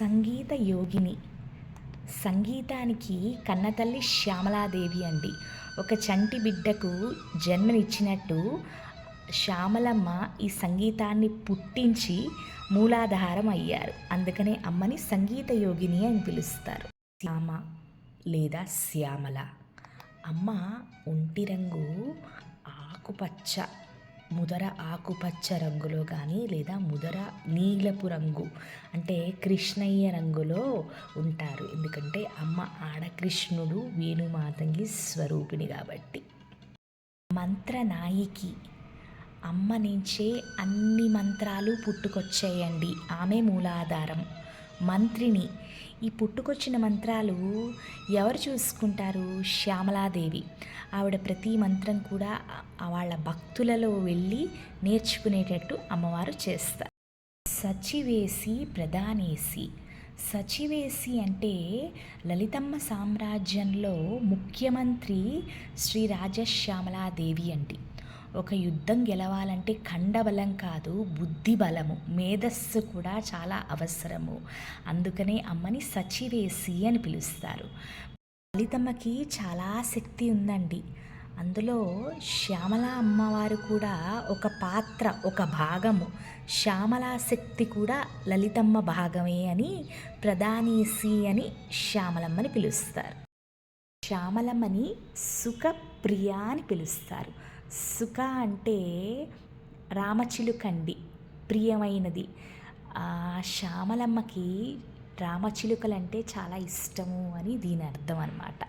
సంగీత యోగిని. సంగీతానికి కన్నతల్లి శ్యామలాదేవి అండి. ఒక చంటి బిడ్డకు జన్మనిచ్చినట్టు శ్యామలమ్మ ఈ సంగీతాన్ని పుట్టించి మూలాధారం అయ్యారు. అందుకనే అమ్మని సంగీత యోగిని అని పిలుస్తారు. శ్యామ లేదా శ్యామల. అమ్మ ఒంటి రంగు ఆకుపచ్చ ముదర ఆకుపచ్చ రంగులో కానీ లేదా ముదర నీలపు రంగు అంటే కృష్ణయ్య రంగులో ఉంటారు. ఎందుకంటే అమ్మ ఆడకృష్ణుడు వేణుమాతంగి స్వరూపిణి కాబట్టి. మంత్రనాయికి అమ్మ నుంచే అన్ని మంత్రాలు పుట్టుకొచ్చాయండి. ఆమె మూలాధారం. మంత్రిని. ఈ పుట్టుకొచ్చిన మంత్రాలు ఎవరు చూసుకుంటారు? శ్యామలాదేవి. ఆవిడ ప్రతి మంత్రం కూడా వాళ్ళ భక్తులలో వెళ్ళి నేర్చుకునేటట్టు అమ్మవారు చేస్తారు. సచివేసి ప్రధానేసి. సచివేసి అంటే లలితమ్మ సామ్రాజ్యంలో ముఖ్యమంత్రి శ్రీ రాజశ్యామలాదేవి అండి. ఒక యుద్ధం గెలవాలంటే ఖండబలం కాదు బుద్ధి బలము మేధస్సు కూడా చాలా అవసరము. అందుకనే అమ్మని సచివేసి అని పిలుస్తారు. లలితమ్మకి చాలా శక్తి ఉందండి. అందులో శ్యామల అమ్మవారు కూడా ఒక పాత్ర ఒక భాగము. శ్యామలా శక్తి కూడా లలితమ్మ భాగమే అని ప్రధానీసి అని శ్యామలమ్మని పిలుస్తారు. శ్యామలమ్మని సుఖప్రియ అని పిలుస్తారు. సుఖ అంటే రామచిలుకండి ప్రియమైనది. శ్యామలమ్మకి రామచిలుకలంటే చాలా ఇష్టము అని దీని అర్థం అన్నమాట.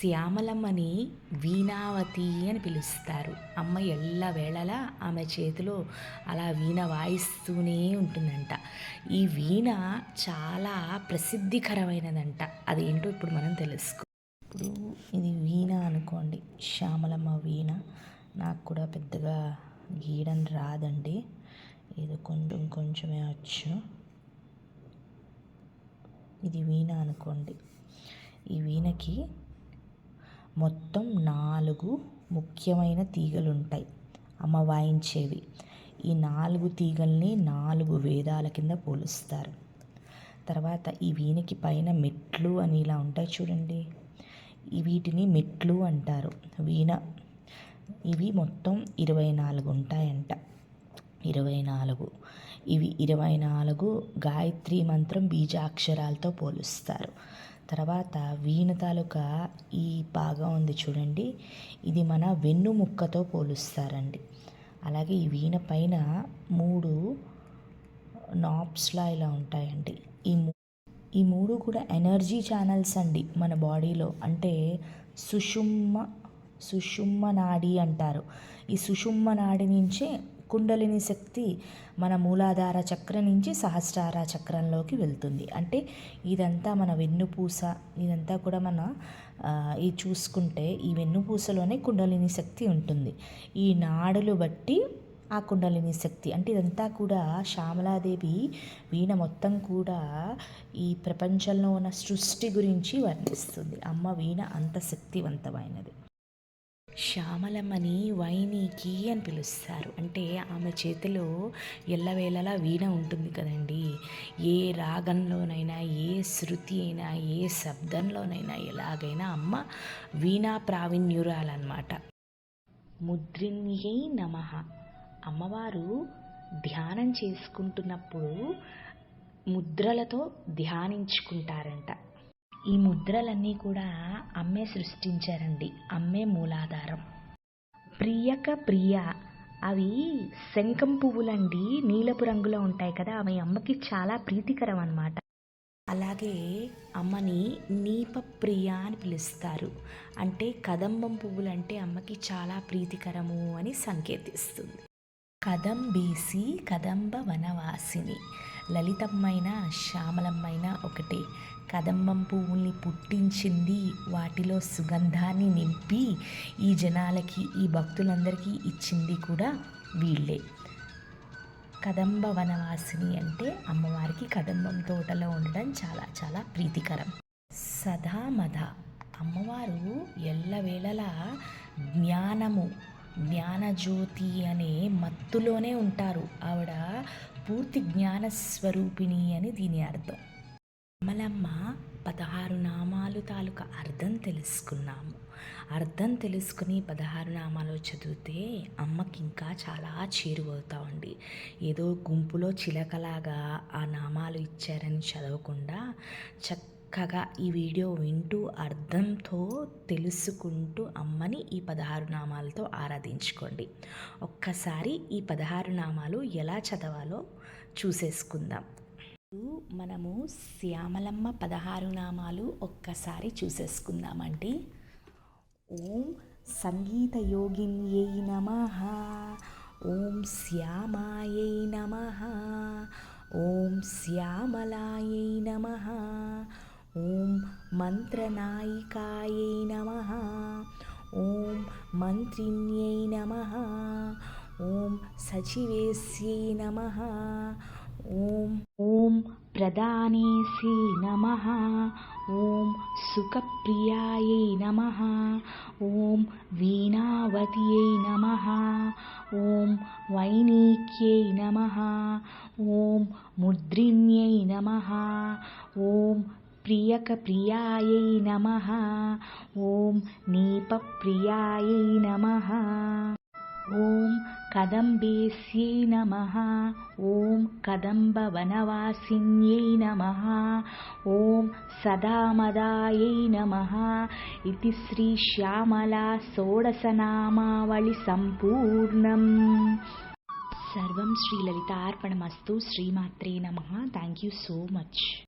శ్యామలమ్మని వీణావతి అని పిలుస్తారు. అమ్మ ఎల్లవేళలా ఆమె చేతిలో అలా వీణ వాయిస్తూనే ఉంటుందంట. ఈ వీణ చాలా ప్రసిద్ధికరమైనదంట. అదేంటో ఇప్పుడు మనం తెలుసుకో ఇప్పుడు ఇది వీణ అనుకోండి. శ్యామలమ్మ వీణ. నాకు కూడా పెద్దగా గీయడం రాదండి. ఏదో కొంచెం కొంచెమే వచ్చు. ఇది వీణ అనుకోండి. ఈ వీణకి మొత్తం నాలుగు ముఖ్యమైన తీగలు ఉంటాయి అమ్మ వాయించేవి. ఈ నాలుగు తీగల్ని నాలుగు వేదాల కింద పోలుస్తారు. తర్వాత ఈ వీణకి పైన మెట్లు అని ఇలా ఉంటాయి చూడండి. వీటిని మెట్లు అంటారు. వీణ ఇవి మొత్తం ఇరవై నాలుగు ఉంటాయంట. ఇరవై నాలుగు. ఇవి ఇరవై నాలుగు గాయత్రి మంత్రం బీజాక్షరాలతో పోలుస్తారు. తర్వాత వీణ తాలూకా ఈ భాగం ఉంది చూడండి. ఇది మన వెన్నుముక్కతో పోలుస్తారండి. అలాగే ఈ వీణ పైన మూడు నాబ్స్లా ఇలా ఉంటాయండి. ఈ ఈ మూడు కూడా ఎనర్జీ ఛానల్స్ అండి మన బాడీలో. అంటే సుషుమ్మ సుషుమ్మ నాడి అంటారు. ఈ సుషుమ్మ నాడి నుంచే కుండలిని శక్తి మన మూలాధార చక్రం నుంచి సహస్రార చక్రంలోకి వెళ్తుంది. అంటే ఇదంతా మన వెన్నుపూస ఇదంతా కూడా మన ఇది చూసుకుంటే ఈ వెన్నుపూసలోనే కుండలిని శక్తి ఉంటుంది. ఈ నాడులు బట్టి ఆ కుండలిని శక్తి. అంటే ఇదంతా కూడా శ్యామలాదేవి వీణ మొత్తం కూడా ఈ ప్రపంచంలో ఉన్న సృష్టి గురించి వర్ణిస్తుంది. అమ్మ వీణ అంత శక్తివంతమైనది. శ్యామలమ్మని వైనికి అని పిలుస్తారు. అంటే ఆమె చేతిలో ఎల్లవేళలా వీణ ఉంటుంది కదండి. ఏ రాగంలోనైనా ఏ శృతి అయినా ఏ శబ్దంలోనైనా ఎలాగైనా అమ్మ వీణా ప్రావీణ్యురాలన్నమాట. ముద్రిణ్యై నమ. అమ్మవారు ధ్యానం చేసుకుంటున్నప్పుడు ముద్రలతో ధ్యానించుకుంటారంట. ఈ ముద్రలన్నీ కూడా అమ్మే సృష్టించారండి. అమ్మే మూలాధారం. ప్రియక ప్రియ అవి శంఖం పువ్వులండి. నీలపు రంగులో ఉంటాయి కదా అవి అమ్మకి చాలా ప్రీతికరం అన్నమాట. అలాగే అమ్మని నీప ప్రియ అని పిలుస్తారు. అంటే కదంబం పువ్వులంటే అమ్మకి చాలా ప్రీతికరము అని సంకేతిస్తుంది. కదంబేసి కదంబ వనవాసిని. లలితమ్మైన శ్యామలమ్మైన ఒకటే. కదంబం పువ్వుల్ని పుట్టించింది వాటిలో సుగంధాన్ని నింపి ఈ జనాలకి ఈ భక్తులందరికీ ఇచ్చింది కూడా వీళ్ళే. కదంబ వనవాసిని అంటే అమ్మవారికి కదంబం తోటలో ఉండడం చాలా చాలా ప్రీతికరం. సదామధ. అమ్మవారు ఎల్లవేళలా జ్ఞానము జ్ఞానజ్యోతి అనే మత్తులోనే ఉంటారు. ఆవిడ పూర్తి జ్ఞాన స్వరూపిణి అని దీని అర్థం. కమలమ్మ పదహారు నామాలు తాలూకా అర్థం తెలుసుకున్నాము. అర్థం తెలుసుకుని పదహారు నామాలు చదివితే అమ్మకి ఇంకా చాలా చేరువవుతామండి. ఏదో గుంపులో చిలకలాగా ఆ నామాలు ఇచ్చారని చదవకుండా చక్క చక్కగా ఈ వీడియో వింటూ అర్థంతో తెలుసుకుంటూ అమ్మని ఈ పదహారు నామాలతో ఆరాధించుకోండి. ఒక్కసారి ఈ పదహారు నామాలు ఎలా చదవాలో చూసేసుకుందాం. మనము శ్యామలమ్మ పదహారు నామాలు ఒక్కసారి చూసేసుకుందామండి. ఓం సంగీత యోగిన్యై నమ. ఓం శ్యామాయై నమ. ఓం శ్యామలాయై నమ. ॐ मन्त्रनायिकायै नमः। ॐ मन्त्रिण्यै नमः। ॐ सचिवेस्यै नमः। ॐ ॐ प्रधानेस्यै नमः। ॐ सुखप्रियायै नमः। ॐ वीणावत्यै नमः। ॐ वैनीक्यै नमः। ॐ मुद्रिण्यै नमः। ॐ ప్రియకప్రియాయై నమ. ఓం నీపప్రియాయై నమ. ఓం కదంబేస్యై నమ. ఓం కదంబవనవాసిన్యై నమ. ఓం సదామదాయై నమ. ఇది శ్రీ శ్యామలా షోడశనామావళి సంపూర్ణం సర్వం శ్రీలలితార్పణమస్తు శ్రీమాత్రే నమ. Thank you so much